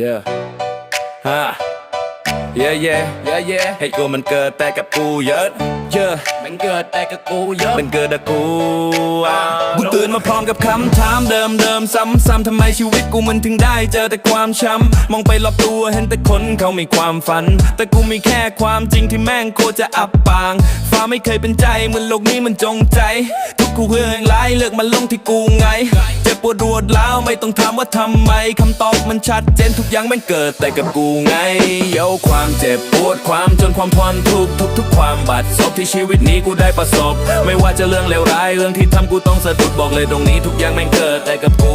Yeah ฮะ Yeah yeah yeah yeah ให้กูมันเกิดแต่กับกูเยอะ Yeah มันเกิดแต่กับกูเยอะมันเกิดแต่กูอะกูตื่นมาพร้อมกับคำถามเดิมเดิมๆซ้ำๆทำไมชีวิตกูมันถึงได้เจอแต่ความช้ำมองไปรอบตัวเห็นแต่คนเขามีความฝัน แต่กูมีแค่ความจริงที่แม่งโคตรจะอับปาง ฟ้าไม่เคยเป็นใจเหมือนโลกนี้มันจงใจ ทุกกูเรื่องร้ายเลือกมันลงที่กูไงเจ็บ ปวดรวดร้าวไม่ต้องถามว่าทำไมคำตอบมันชัดเจนทุกอย่างมันเกิดแต่กับกูไงโยความเจ็บปวดความจนความทนทุกข์ทุกทุกความบาดซบที่ชีวิตนี้กูได้ประสบ ไม่ว่าจะเรื่องเลวร้ายเรื่องที่ทำกูต้องสะดุดบอกเลยตรงนี้ทุกอย่างมันเกิดแต่กับกู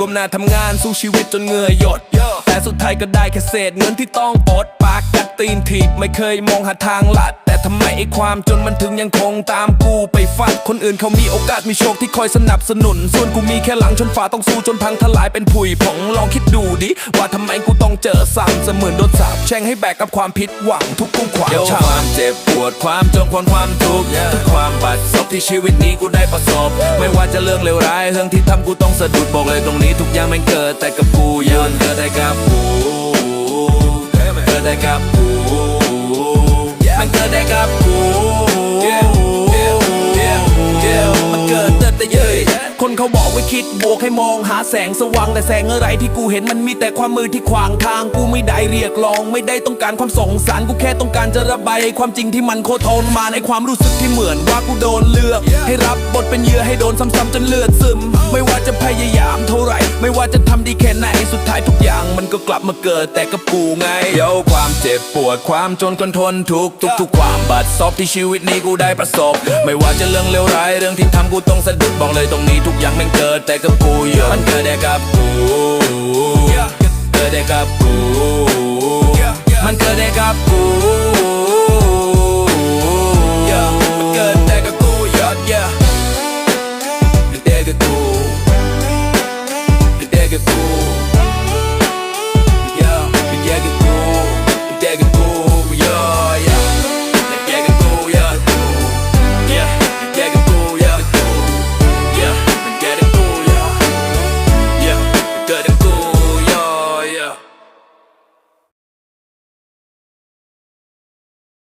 กู Yeah ก้มหน้าทำงานสู้ชีวิตจนเหงื่อหยด แต่สุดท้ายก็ได้แค่เศษเงินที่ต้องอดปากกัดตีนถีบไม่เคยมองหาทางลัด แต่ทำไมไอ้ความจนมันถึงยังคงตามกูไปฟัด คนอื่นเขามีโอกาสมีโชคที่คอยสนับสนุน ส่วนกูมีแค่หลังชนฝาต้องสู้จนพังทลายเป็นผุยผงลองคิดดูดิว่าทำไมกูต้องเจอซ้ำเสมือนโดนสาปแช่งให้แบกกับความผิดหวังทุกกุ้งขวางช้ำความเจ็บปวดความจนความความทุกข์ทุก ที่ชีวิตนี้กูได้ประสบ ไม่ว่าจะเรื่องเลวร้ายเรื่องที่ทำกูต้องสะดุดบอกเลยตรงนี้ทุกอย่างมันเกิดแต่กับกูยืนเกิดแต่กับกูเกิดได้กับกูมันเกิดแต่กับกู เขาบอกไว่าคิดบวกให้มองหาแสงสว่างแต่แสงอะไรที่กูเห็นมันมีแต่ความมือที่ขวางทางกูไม่ได้เรียกร้อง ไม่ได้ต้องการความสงสารกูแค่ต้องการจะระบายความจริงที่มันโคตรทนมาในความรู้สึกที่เหมือนว่ากูโดนเลือก ให้รับบทเป็นเหยื่อให้โดนซ้ำๆจนเลือดซึม ไม่ว่าจะพยายามเท่าไหร่ ไม่ว่าจะทำดีแค่ไหนสุดท้ายทุกอย่างมันก็กลับมาเกิดแต่กับกูไงเย้าความเจ็บปวดความจนคนทนทุกทุกทุกความบาดซบที่ชีวิตนี้กูได้ประสบ ไม่ว่าจะเรื่องเลวร้ายเรื่องที่ทำกูต้องสะดุดบอกเลยตรงนี้ทุกอย่างแม่งเกิดแต่กับกูเยอะมันเกิดแต่กับกูเกิดแต่กับกูมันเกิดแต่กับกู